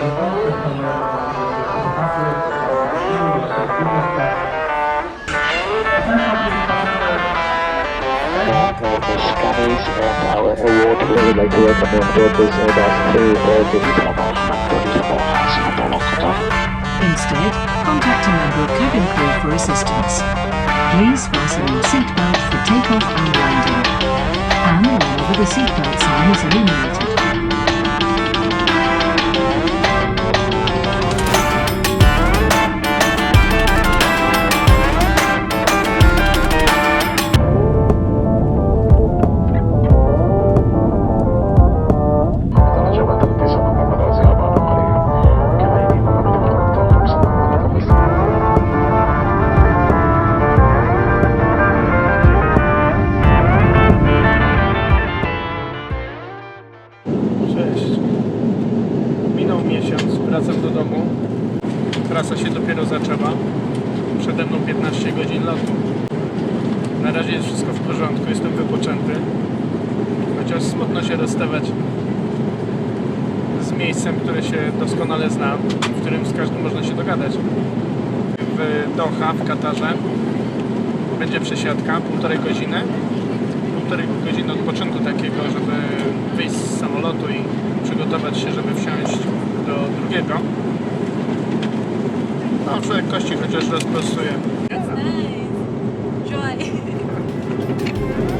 Instead, contact a member of cabin crew for assistance. Please fasten your seatbelt for takeoff and landing. And whenever the seatbelt sign is illuminated. Miejscem, które się doskonale znam, w którym z każdym można się dogadać. W Doha, w Katarze będzie przesiadka, półtorej godziny półtorej godziny odpoczynku takiego, żeby wyjść z samolotu i przygotować się, żeby wsiąść do drugiego. No, człowiek kości chociaż rozprostuje. Joy.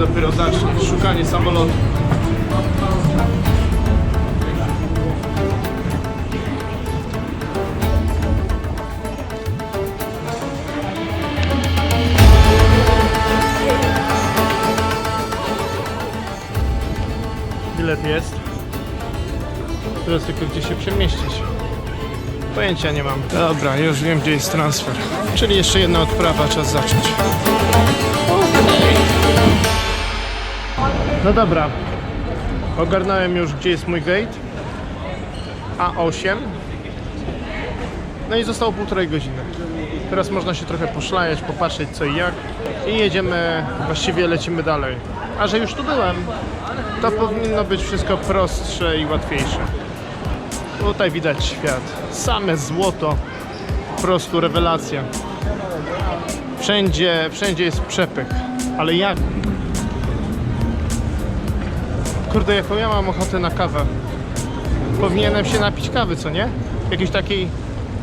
dopiero zacznie szukanie samolotu. Bilet jest. Teraz tylko gdzie się przemieścić. Pojęcia nie mam. Dobra, już wiem gdzie jest transfer. Czyli jeszcze jedna odprawa, czas zacząć. No dobra. Ogarnąłem już gdzie jest mój gate. A8. No i zostało półtorej godziny. Teraz można się trochę poszlajać, popatrzeć co i jak. I jedziemy, właściwie lecimy dalej. A że już tu byłem, to powinno być wszystko prostsze i łatwiejsze. Tutaj widać świat. Same złoto. Po prostu rewelacja. Wszędzie, wszędzie jest przepych. Ale jak? Kurde, jaką ja mam ochotę na kawę. Powinienem się napić kawy, co nie? Jakiejś takiej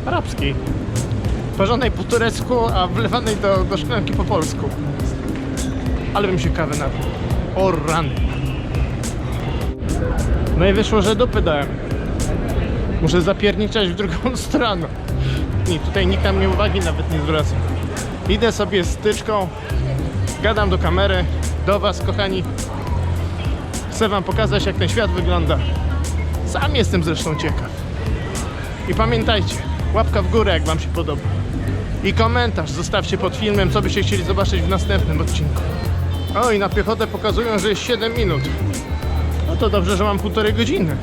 arabskiej. Parzonej po turecku, a wlewanej do, do szklanki po polsku. Ale bym się kawy napił. O rany. No i wyszło, że dupy dałem. Muszę zapierniczać w drugą stronę. I tutaj nikt na mnie uwagi nawet nie zwraca. Idę sobie z tyczką, gadam do kamery, do was kochani. Chcę wam pokazać jak ten świat wygląda. Sam jestem zresztą ciekaw. I pamiętajcie, łapka w górę jak wam się podoba. I komentarz zostawcie pod filmem, co byście chcieli zobaczyć w następnym odcinku. O i na piechotę pokazują, że jest 7 minut. No to dobrze, że mam półtorej godziny.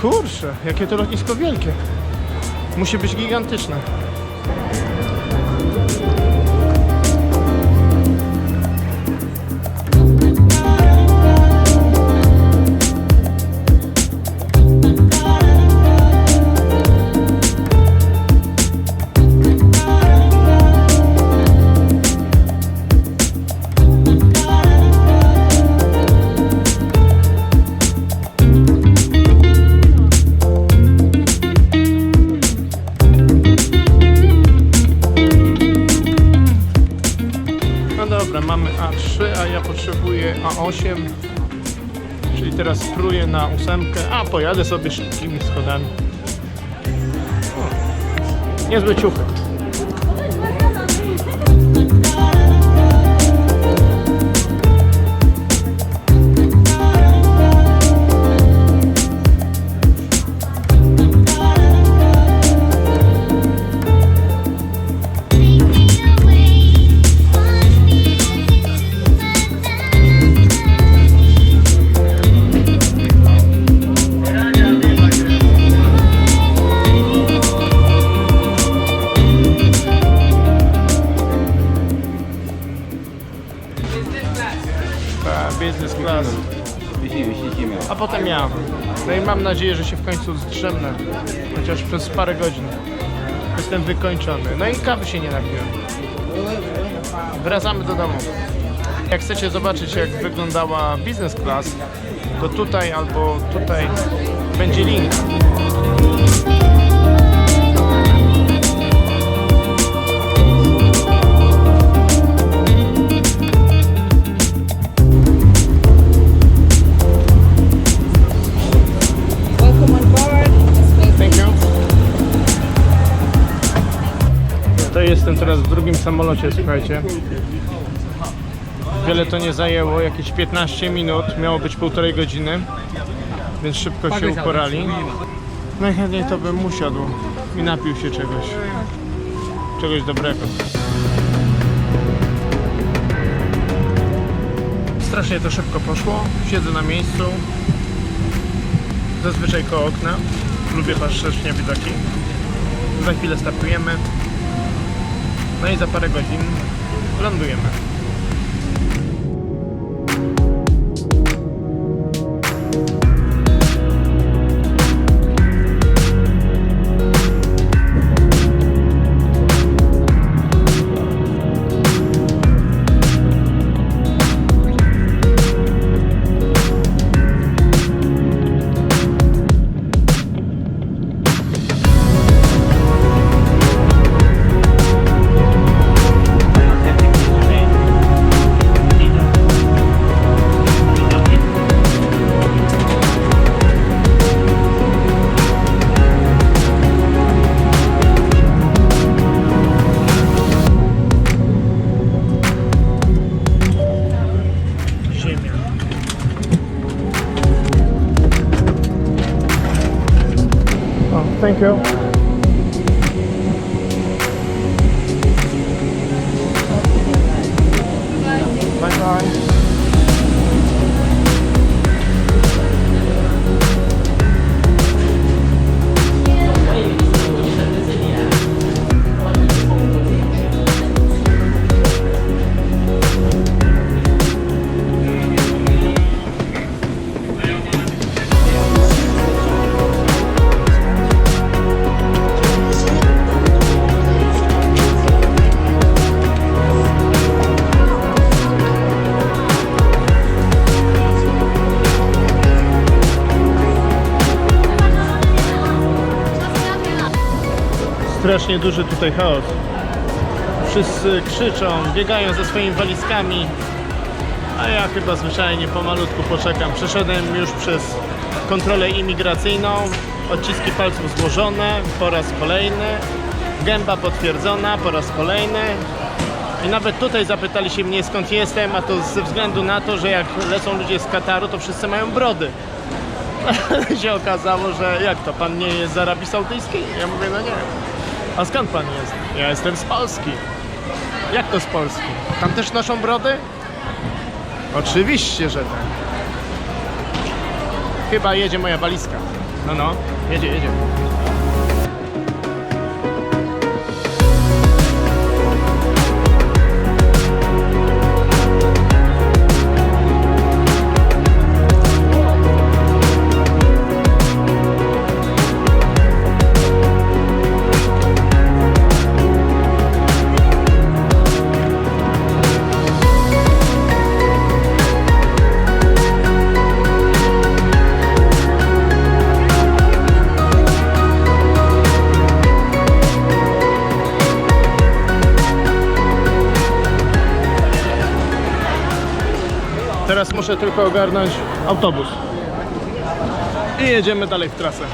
Kurczę, jakie to lotnisko wielkie. Musi być gigantyczne. Potrzebuję A8. Czyli teraz spróję na ósemkę, a pojadę sobie szybkimi schodami. O, niezłe nadzieję, że się w końcu zdrzemnę. Chociaż przez parę godzin. Jestem wykończony. No i kawy się nie napiłem. Wracamy do domu. Jak chcecie zobaczyć jak wyglądała business class, to tutaj albo tutaj będzie link. Jestem teraz w drugim samolocie, słuchajcie. Wiele to nie zajęło, jakieś 15 minut, miało być półtorej godziny, więc szybko się uporali. Najchętniej to bym usiadł i napił się czegoś, czegoś dobrego. Strasznie to szybko poszło, siedzę na miejscu, zazwyczaj koło okna. Lubię patrzeć na widoki. Za chwilę startujemy. No i za parę godzin lądujemy. Thank you. Strasznie duży tutaj chaos. Wszyscy krzyczą, biegają ze swoimi walizkami, a ja chyba zwyczajnie pomalutku poczekam. Przeszedłem już przez kontrolę imigracyjną, odciski palców złożone po raz kolejny, gęba potwierdzona po raz kolejny. I nawet tutaj zapytali się mnie skąd jestem, a to ze względu na to, że jak lecą ludzie z Kataru, to wszyscy mają brody. się okazało, że jak to, pan nie jest z Arabii Saudyjskiej? Ja mówię, no nie. A skąd pan jest? Ja jestem z Polski. Jak to z Polski? Tam też noszą brody? Oczywiście, że tak. Chyba jedzie moja walizka. No, no, jedzie, jedzie. Teraz muszę tylko ogarnąć autobus. I jedziemy dalej w trasę.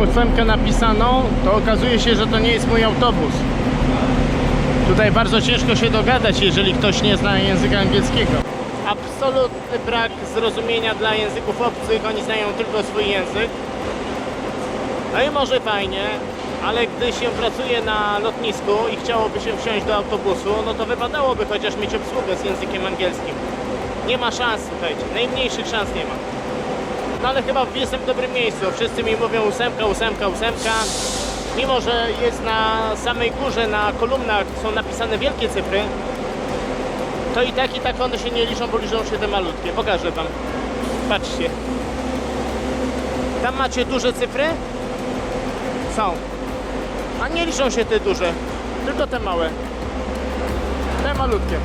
Ósemkę napisaną, to okazuje się, że to nie jest mój autobus. Tutaj bardzo ciężko się dogadać, jeżeli ktoś nie zna języka angielskiego. Absolutny brak zrozumienia dla języków obcych, oni znają tylko swój język. No i może fajnie, ale gdy się pracuje na lotnisku i chciałoby się wsiąść do autobusu, no to wypadałoby chociaż mieć obsługę z językiem angielskim. Nie ma szans, słuchajcie, najmniejszych szans nie ma. No ale chyba jestem w dobrym miejscu. Wszyscy mi mówią ósemka, ósemka, ósemka. Mimo, że jest na samej górze, na kolumnach są napisane wielkie cyfry, to i tak, i tak one się nie liczą, bo liczą się te malutkie. Pokażę Wam. Patrzcie. Tam macie duże cyfry? Są. A nie liczą się te duże, tylko te małe. Te malutkie.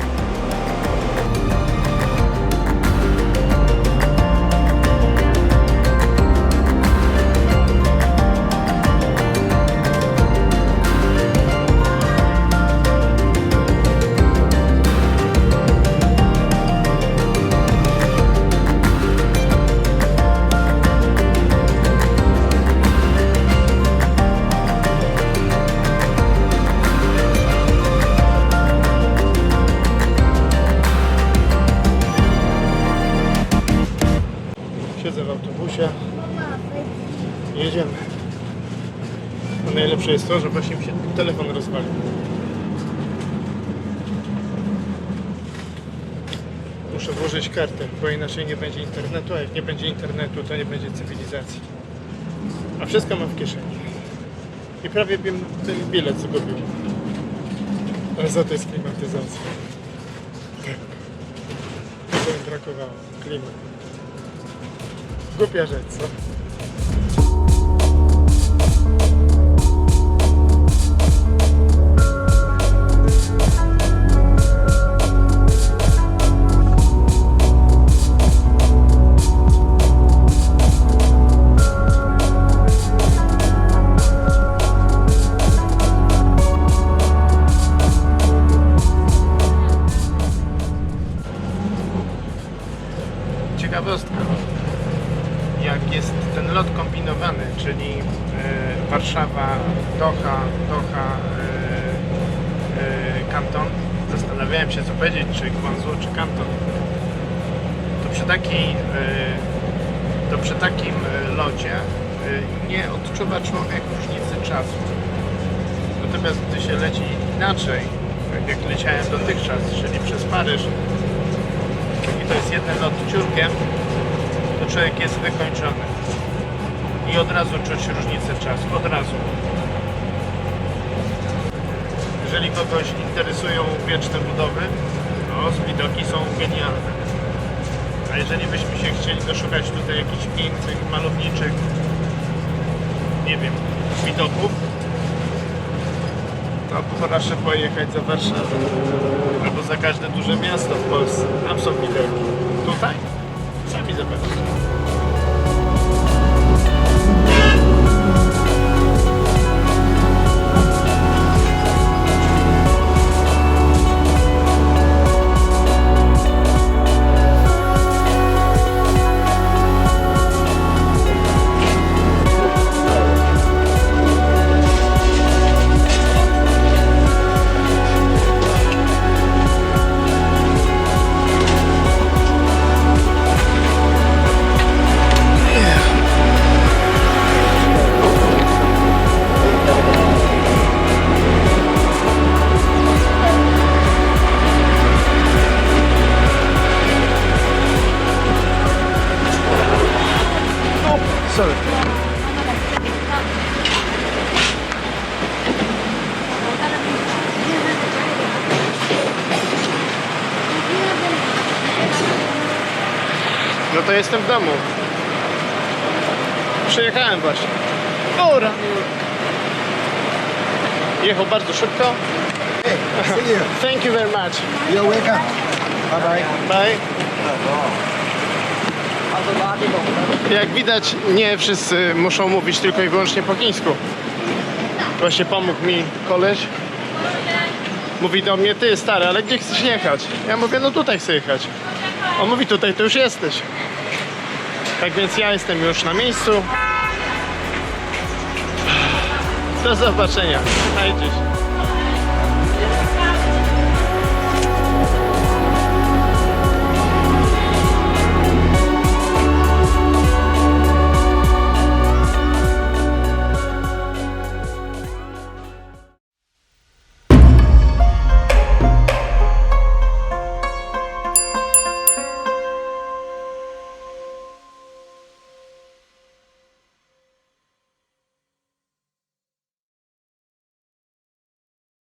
A najlepsze jest to, że właśnie mi się telefon rozwalił. Muszę włożyć kartę, bo inaczej nie będzie internetu, a jak nie będzie internetu, to nie będzie cywilizacji. A wszystko mam w kieszeni. I prawie bym ten bilet zgubił. Ale za to jest klimatyzacja. Tego mi brakowało. Klimat. Głupia rzecz, co? Ciekawostka. Jak jest ten lot kombinowany, czyli e, Warszawa, Doha, Doha, e, e, Kanton, zastanawiałem się co powiedzieć, czy Guangzhou, czy Kanton. To przy takiej, e, to przy takim locie e, nie odczuwa człowiek różnicy czasu. Natomiast gdy się leci inaczej, tak jak leciałem dotychczas, czyli przez Paryż, i to jest jeden lot ciurkiem, to człowiek jest wykończony. I od razu czuć różnicę czasu, od razu. Jeżeli kogoś interesują wieczne budowy, to widoki są genialne. A jeżeli byśmy się chcieli doszukać tutaj jakichś pięknych, malowniczych, nie wiem, widoków, to proszę pojechać za Warszawę. Za każde duże miasto w Polsce. Tam są widoki. Tutaj? Sami zobaczcie. Ura! Jechał bardzo szybko. See you. Thank you very much. You're welcome. Bye bye. Bye. Jak widać, nie wszyscy muszą mówić tylko i wyłącznie po chińsku. Właśnie pomógł mi koleś. Mówi do mnie, ty stary, ale gdzie chcesz jechać? Ja mówię, no tutaj chcę jechać. On mówi, tutaj to już jesteś. Tak więc ja jestem już na miejscu. Do zobaczenia. Hej, cześć.